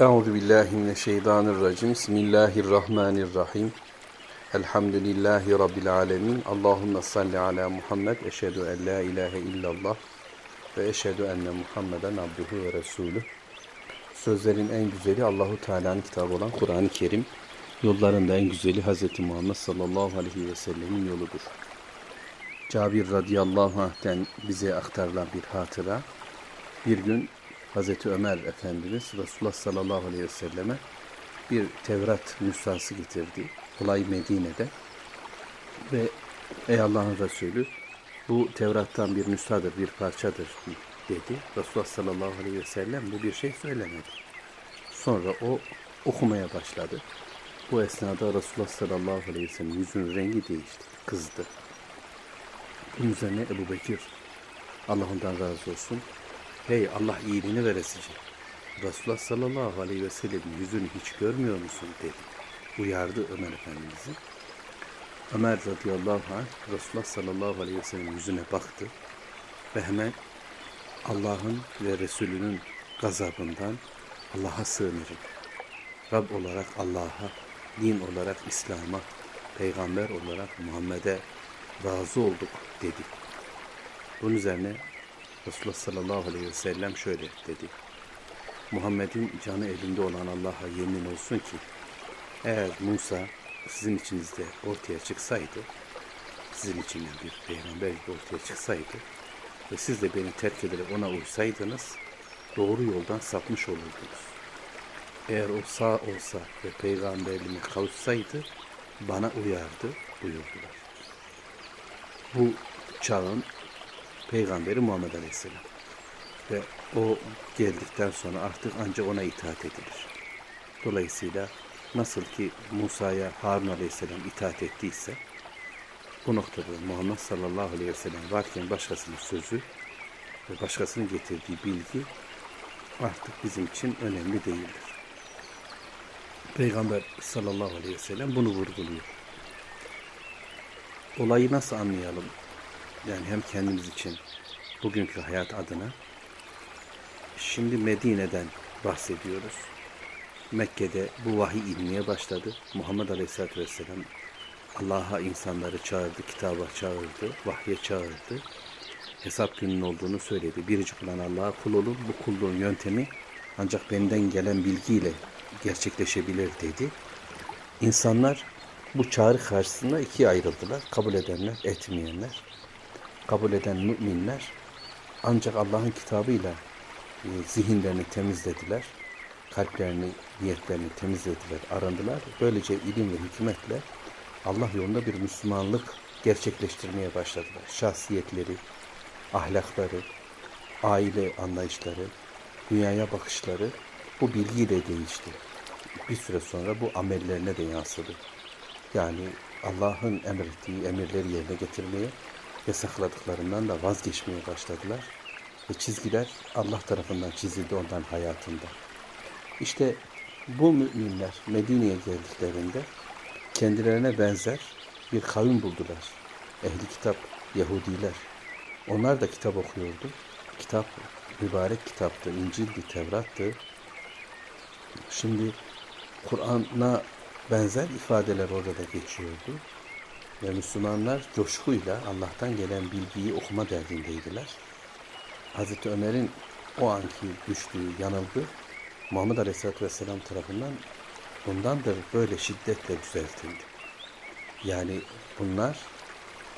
Euzu billahi mineşşeytanirracim. Bismillahirrahmanirrahim. Elhamdülillahi rabbil alamin. Allahumme salli ala Muhammed. Eşhedü en la ilahe illallah ve eşhedü enne Muhammeden abduhu ve resulü. Sözlerin en güzeli Allahu Teala'nın kitabı olan Kur'an-ı Kerim. Yolların da en güzeli Hz. Muhammed sallallahu aleyhi ve sellemin yoludur. Cabir radıyallahu anh'ten bize aktarılan bir hatıra. Bir gün Hazreti Ömer Efendimiz Resulullah sallallahu aleyhi ve selleme bir Tevrat nüshası getirdi. Olay Medine'de. Ve ey Allah'ın Resulü bu Tevrat'tan bir nüshadır, bir parçadır dedi. Resulullah sallallahu aleyhi ve sellem bu bir şey söylemedi. Sonra o okumaya başladı. Bu esnada Resulullah sallallahu aleyhi ve sellem yüzünün rengi değişti, kızdı. Bunun üzerine Ebu Bekir, Allah ondan razı olsun, hey Allah iyiliğini veresici. Resulullah sallallahu aleyhi ve sellemin yüzünü hiç görmüyor musun dedi. Uyardı Ömer Efendimiz'i. Ömer radıyallahu anh Resulullah sallallahu aleyhi ve sellem yüzüne baktı ve hemen Allah'ın ve Resulünün gazabından Allah'a sığınırım. Rab olarak Allah'a, din olarak İslam'a, peygamber olarak Muhammed'e razı olduk dedi. Bunun üzerine Resulullah sallallahu aleyhi ve sellem şöyle dedi. Muhammed'in canı elinde olan Allah'a yemin olsun ki eğer Musa sizin içinizde ortaya çıksaydı, sizin için bir peygamber ortaya çıksaydı ve siz de beni terk ederek ona uysaydınız doğru yoldan sapmış olurdunuz. Eğer o sağ olsa ve peygamberliğine kavuşsaydı bana uyardı buyurdular. Bu çağın peygamberi Muhammed Aleyhisselam. Ve o geldikten sonra artık ancak ona itaat edilir. Dolayısıyla nasıl ki Musa'ya Harun Aleyhisselam itaat ettiyse bu noktada Muhammed sallallahu aleyhi ve sellem varken başkasının sözü ve başkasının getirdiği bilgi artık bizim için önemli değildir. Peygamber sallallahu aleyhi ve sellem bunu vurguluyor. Olayı nasıl anlayalım? Yani hem kendimiz için bugünkü hayat adına şimdi Medine'den bahsediyoruz. Mekke'de bu vahiy inmeye başladı. Muhammed Aleyhisselatü Vesselam Allah'a insanları çağırdı, kitaba çağırdı, vahye çağırdı. Hesap gününün olduğunu söyledi. Biricik olan Allah'a kul olun. Bu kulluğun yöntemi ancak benden gelen bilgiyle gerçekleşebilir dedi. İnsanlar bu çağrı karşısında ikiye ayrıldılar. Kabul edenler, etmeyenler. Kabul eden müminler ancak Allah'ın kitabıyla e, zihinlerini temizlediler. Kalplerini, niyetlerini temizlediler, arındılar. Böylece ilim ve hikmetle Allah yolunda bir Müslümanlık gerçekleştirmeye başladılar. Şahsiyetleri, ahlakları, aile anlayışları, dünyaya bakışları bu bilgiyle değişti. Bir süre sonra bu amellerine de yansıdı. Yani Allah'ın emrettiği emirleri yerine getirmeye, yasakladıklarından da vazgeçmeye başladılar. Ve çizgiler Allah tarafından çizildi ondan hayatında. İşte bu müminler Medine'ye geldiklerinde kendilerine benzer bir kavim buldular. Ehli kitap, Yahudiler. Onlar da kitap okuyordu. Kitap mübarek kitaptı, İncil'di, Tevrat'tı. Şimdi Kur'an'a benzer ifadeler orada da geçiyordu. Ve Müslümanlar coşkuyla Allah'tan gelen bilgiyi okuma derdindeydiler. Hazreti Ömer'in o anki düştüğü yanılgı Muhammed Aleyhisselatü Vesselam tarafından bundandır böyle şiddetle düzeltildi. Yani bunlar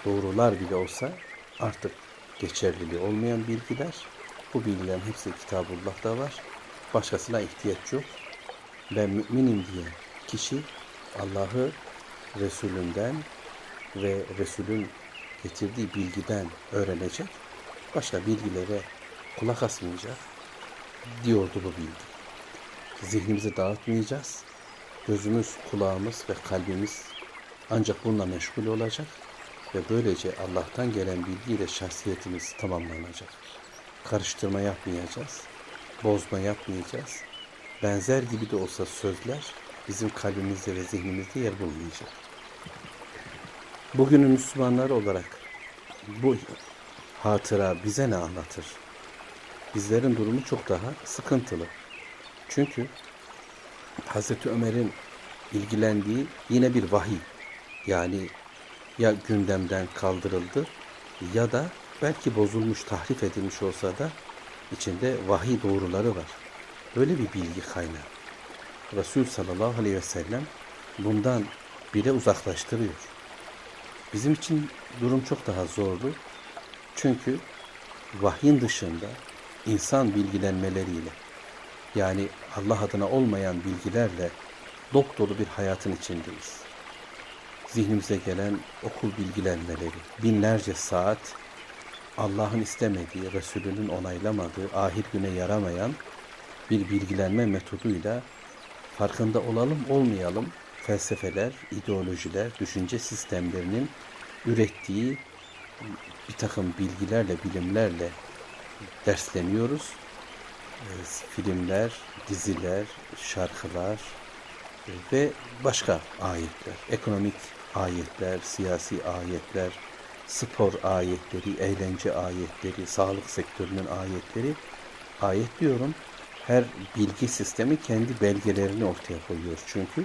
doğrular bile olsa artık geçerliliği olmayan bilgiler. Bu bilgilerin hepsi Kitabullah'ta var. Başkasına ihtiyaç yok. Ben müminim diye kişi Allah'ı Resulünden ve Resulün getirdiği bilgiden öğrenecek. Başka bilgilere kulak asmayacak diyordu bu bilgi. Zihnimizi dağıtmayacağız. Gözümüz, kulağımız ve kalbimiz ancak bununla meşgul olacak ve böylece Allah'tan gelen bilgiyle şahsiyetimiz tamamlanacak. Karıştırma yapmayacağız, bozma yapmayacağız. Benzer gibi de olsa sözler bizim kalbimizde ve zihnimizde yer bulmayacak. Bugünün Müslümanlar olarak bu hatıra bize ne anlatır? Bizlerin durumu çok daha sıkıntılı. Çünkü Hazreti Ömer'in ilgilendiği yine bir vahiy. Yani ya gündemden kaldırıldı ya da belki bozulmuş, tahrif edilmiş olsa da içinde vahiy doğruları var. Böyle bir bilgi kaynağı. Resul sallallahu aleyhi ve sellem bundan bile uzaklaştırıyor. Bizim için durum çok daha zorlu. Çünkü vahyin dışında insan bilgilenmeleriyle yani Allah adına olmayan bilgilerle dop bir hayatın içindeyiz. Zihnimize gelen okul bilgilenmeleri, binlerce saat Allah'ın istemediği, Resulünün onaylamadığı, ahir güne yaramayan bir bilgilenme metoduyla farkında olalım olmayalım felsefeler, ideolojiler, düşünce sistemlerinin ürettiği bir takım bilgilerle, bilimlerle dersleniyoruz. E, filmler, diziler, şarkılar e, ve başka ayetler, ekonomik ayetler, siyasi ayetler, spor ayetleri, eğlence ayetleri, sağlık sektörünün ayetleri, ayet diyorum, her bilgi sistemi kendi belgelerini ortaya koyuyor çünkü.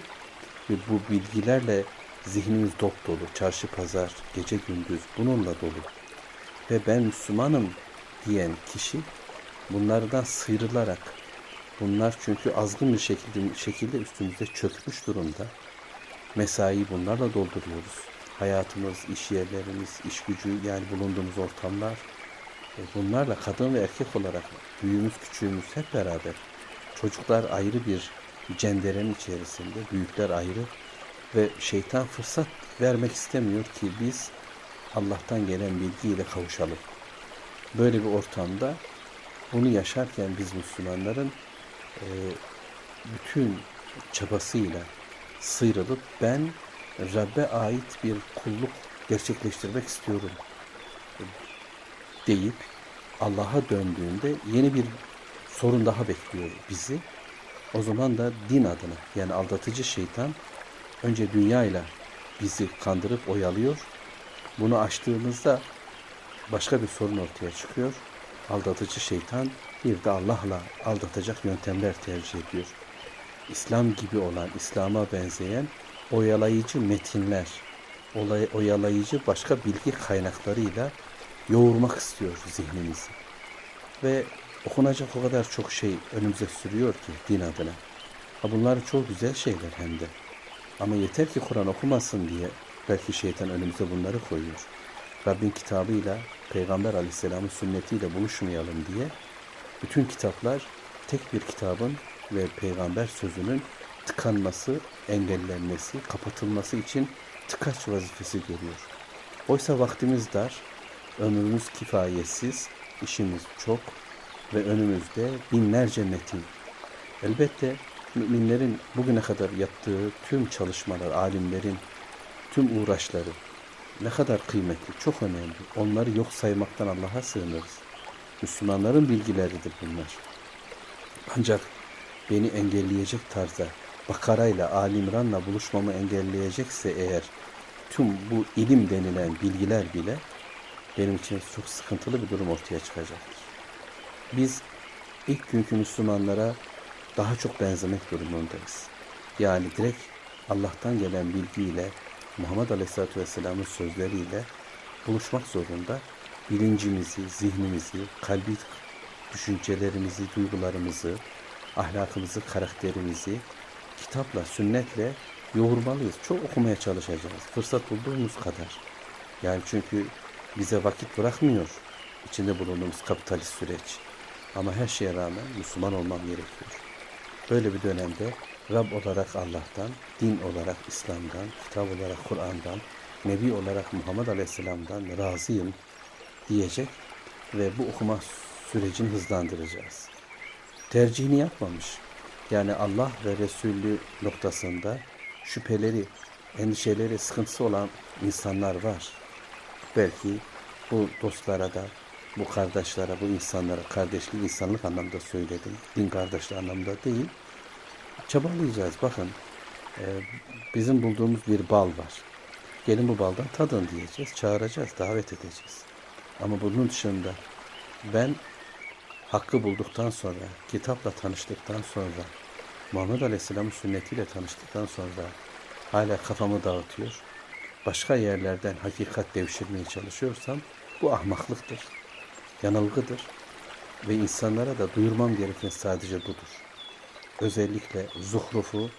Ve bu bilgilerle zihnimiz dop dolu, çarşı pazar, gece gündüz bununla dolu. Ve ben Müslümanım diyen kişi bunlardan sıyrılarak, bunlar çünkü azgın bir şekilde, şekilde üstümüzde çökmüş durumda. Mesai bunlarla dolduruyoruz. Hayatımız, iş yerlerimiz, iş gücü yani bulunduğumuz ortamlar e, bunlarla kadın ve erkek olarak büyüğümüz küçüğümüz hep beraber çocuklar ayrı bir cenderenin içerisinde, büyükler ayrı ve şeytan fırsat vermek istemiyor ki biz Allah'tan gelen bilgiyle kavuşalım. Böyle bir ortamda bunu yaşarken biz Müslümanların e, bütün çabasıyla sıyrılıp ben Rabbe ait bir kulluk gerçekleştirmek istiyorum deyip Allah'a döndüğünde yeni bir sorun daha bekliyor bizi. O zaman da din adına yani aldatıcı şeytan önce dünyayla bizi kandırıp oyalıyor. Bunu açtığımızda başka bir sorun ortaya çıkıyor. Aldatıcı şeytan bir de Allah'la aldatacak yöntemler tercih ediyor. İslam gibi olan, İslam'a benzeyen oyalayıcı metinler, olay, oyalayıcı başka bilgi kaynaklarıyla yoğurmak istiyor zihnimizi. Ve okunacak o kadar çok şey önümüze sürüyor ki din adına. Ha bunlar çok güzel şeyler hem de. Ama yeter ki Kur'an okumasın diye belki şeytan önümüze bunları koyuyor. Rabbin kitabıyla, Peygamber aleyhisselamın sünnetiyle buluşmayalım diye bütün kitaplar tek bir kitabın ve peygamber sözünün tıkanması, engellenmesi, kapatılması için tıkaç vazifesi görüyor. Oysa vaktimiz dar, ömrümüz kifayetsiz, işimiz çok ve önümüzde binlerce metin. Elbette müminlerin bugüne kadar yaptığı tüm çalışmalar, alimlerin tüm uğraşları ne kadar kıymetli, çok önemli. Onları yok saymaktan Allah'a sığınırız. Müslümanların bilgileridir bunlar. Ancak beni engelleyecek tarzda Bakara'yla, Alimran'la buluşmamı engelleyecekse eğer tüm bu ilim denilen bilgiler bile benim için çok sıkıntılı bir durum ortaya çıkacaktır. Biz ilk günkü Müslümanlara daha çok benzemek durumundayız. Yani direkt Allah'tan gelen bilgiyle Muhammed Aleyhisselatü Vesselam'ın sözleriyle buluşmak zorunda. Bilincimizi, zihnimizi, kalbi düşüncelerimizi, duygularımızı, ahlakımızı, karakterimizi kitapla, sünnetle yoğurmalıyız. Çok okumaya çalışacağız. Fırsat bulduğumuz kadar. Yani çünkü bize vakit bırakmıyor içinde bulunduğumuz kapitalist süreç. Ama her şeye rağmen Müslüman olmam gerekiyor. Böyle bir dönemde Rab olarak Allah'tan, din olarak İslam'dan, kitap olarak Kur'an'dan, Nebi olarak Muhammed Aleyhisselam'dan razıyım diyecek ve bu okuma sürecini hızlandıracağız. Tercihini yapmamış. Yani Allah ve Resulü noktasında şüpheleri, endişeleri, sıkıntısı olan insanlar var. Belki bu dostlara da, bu kardeşlere, bu insanlara, kardeşlik, insanlık anlamda söyledim. Din kardeşliği anlamda değil. Çabalayacağız. Bakın, e, bizim bulduğumuz bir bal var. Gelin bu baldan tadın diyeceğiz, çağıracağız, davet edeceğiz. Ama bunun dışında ben hakkı bulduktan sonra, kitapla tanıştıktan sonra Muhammed Aleyhisselam'ın sünnetiyle tanıştıktan sonra hala kafamı dağıtıyor. Başka yerlerden hakikat devşirmeye çalışıyorsam bu ahmaklıktır. Yanılgıdır. Ve insanlara da duyurmam gereken sadece budur. Özellikle zuhrufu